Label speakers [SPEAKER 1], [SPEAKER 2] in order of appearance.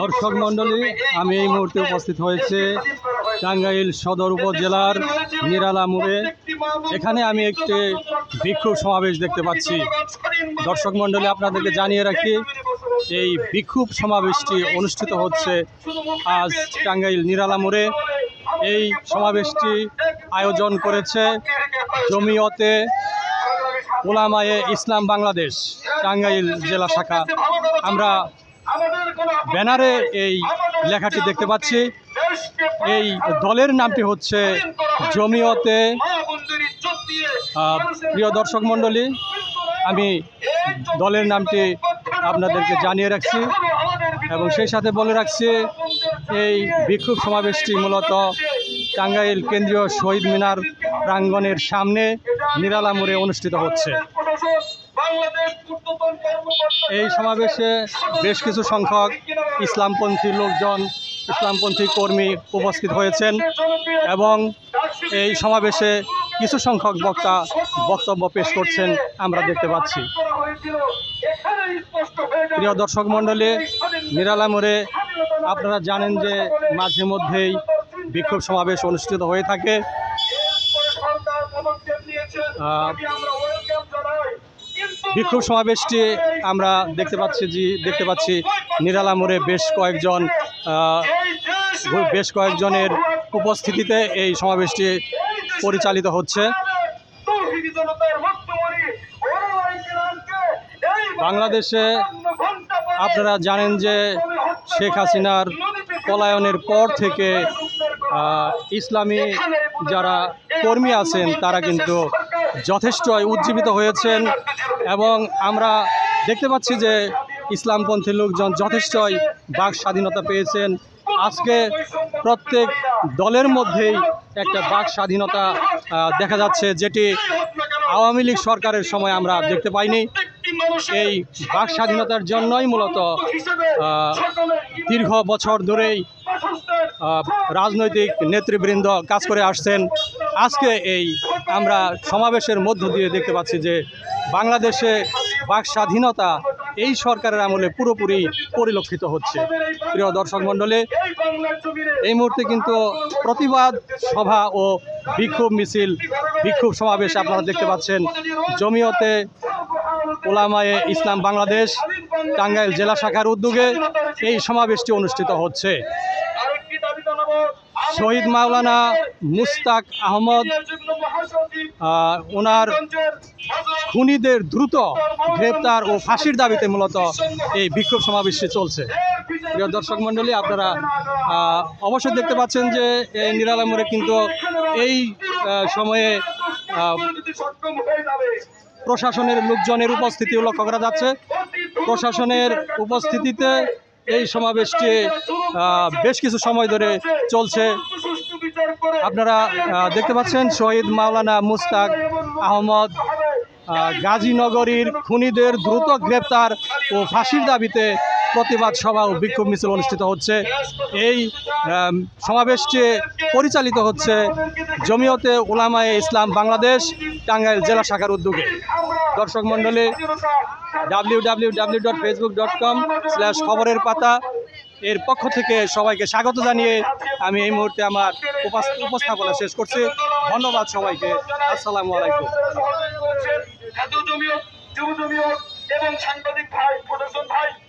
[SPEAKER 1] দর্শক মণ্ডলী আমি এই মুহূর্তে উপস্থিত হয়েছে টাঙ্গাইল সদর উপজেলার নিরালা মোড়ে। এখানে আমি একটি বিক্ষোভ সমাবেশ দেখতে পাচ্ছি। দর্শক মণ্ডলী আপনাদেরকে জানিয়ে রাখি এই বিক্ষোভ সমাবেশটি অনুষ্ঠিত হচ্ছে আজ টাঙ্গাইল নিরালা মোড়ে। এই সমাবেশটি আয়োজন করেছে জমিয়তে ওলামায়ে ইসলাম বাংলাদেশ টাঙ্গাইল জেলা শাখা। আমরা ব্যানারে এই লেখাটি দেখতে পাচ্ছি। এই দলের নামটি হচ্ছে জমিয়তে প্রিয় দর্শক মণ্ডলী আমি দলের নামটি আপনাদেরকে জানিয়ে রাখছি এবং সেই সাথে বলে রাখছি এই বিক্ষোভ সমাবেশটি মূলত টাঙ্গাইল কেন্দ্রীয় শহীদ মিনার প্রাঙ্গণের সামনে নিরালা মোড়ে অনুষ্ঠিত হচ্ছে। এই সমাবেশে বেশ কিছু সংখ্যক ইসলামপন্থী লোকজন, ইসলামপন্থী কর্মী উপস্থিত হয়েছেন এবং এই সমাবেশে কিছু সংখ্যক বক্তা বক্তব্য পেশ করছেন আমরা দেখতে পাচ্ছি। প্রিয় দর্শক মণ্ডলী, নিরালা মোড়ে আপনারা জানেন যে মাঝে মধ্যেই বিক্ষোভ সমাবেশ অনুষ্ঠিত হয়ে থাকে। বিক্ষোভ সমাবেশটি আমরা দেখতে পাচ্ছি যে দেখতে পাচ্ছি নিরালা মোড়ে বেশ কয়েকজন বেশ কয়েকজনের উপস্থিতিতে এই সমাবেশটি পরিচালিত হচ্ছে। বাংলাদেশে আপনারা জানেন যে শেখ হাসিনার পলায়নের পর থেকে ইসলামী যারা কর্মী আছেন, তারা কিন্তু যথেষ্টই উজ্জীবিত হয়েছেন এবং আমরা দেখতে পাচ্ছি যে ইসলামপন্থী লোকজন যথেষ্টই বাক স্বাধীনতা পেয়েছেন। আজকে প্রত্যেক দলের মধ্যেই একটা বাক স্বাধীনতা দেখা যাচ্ছে যেটি আওয়ামী লীগ সরকারের সময় আমরা দেখতে পাইনি। এই বাক স্বাধীনতার জন্যই মূলত দীর্ঘ বছর ধরেই রাজনৈতিক নেতৃবৃন্দ কাজ করে আসছেন। আজকে এই আমরা সমাবেশের মধ্য দিয়ে দেখতে পাচ্ছি যে বাংলাদেশে বাক স্বাধীনতা এই সরকারের আমলে পুরোপুরি পরিলক্ষিত হচ্ছে। প্রিয় দর্শক মণ্ডলী, এই মুহূর্তে কিন্তু প্রতিবাদ সভা ও বিক্ষোভ মিছিল, বিক্ষোভ সমাবেশ আপনারা দেখতে পাচ্ছেন। জমিয়তে ওলামায়ে ইসলাম বাংলাদেশ, টাঙ্গাইল জেলা শাখার উদ্যোগে এই সমাবেশটি অনুষ্ঠিত হচ্ছে। শহীদ মাওলানা মুস্তাক আহমদ ওনার খুনিদের দ্রুত গ্রেপ্তার ও ফাঁসির দাবিতে মূলত এই বিক্ষোভ সমাবেশটি চলছে। প্রিয় দর্শক মণ্ডলী, আপনারা অবশ্যই দেখতে পাচ্ছেন যে এই নিরালা মোড়ে কিন্তু এই সময়ে প্রশাসনের লোকজনের উপস্থিতিও লক্ষ্য করা যাচ্ছে। প্রশাসনের উপস্থিতিতে এই সমাবেশটি বেশ কিছু সময় ধরে চলছে। আপনারা দেখতে পাচ্ছেন শহীদ মাওলানা মুস্তাক আহমদ আহ, গাজীনগরীর খুনিদের দ্রুত গ্রেপ্তার ও ফাঁসির দাবিতে প্রতিবাদ সভা ও বিক্ষোভ মিছিল অনুষ্ঠিত হচ্ছে। এই সমাবেশটি পরিচালিত হচ্ছে জমিয়তে ওলামায়ে ইসলাম বাংলাদেশ টাঙ্গাইল জেলা শাখার উদ্যোগে। দর্শক মণ্ডলী W W W dot Facebook dot com slash খবরের পাতা এর পক্ষ থেকে সবাইকে স্বাগত জানিয়ে আমি এই মুহূর্তে আমার উপাস- উপস্থাপনা শেষ করছি। ধন্যবাদ সবাইকে। আসসালামু আলাইকুম।
[SPEAKER 2] এবং সাংবাদিক ভাই প্রদর্শন সাংবাদিক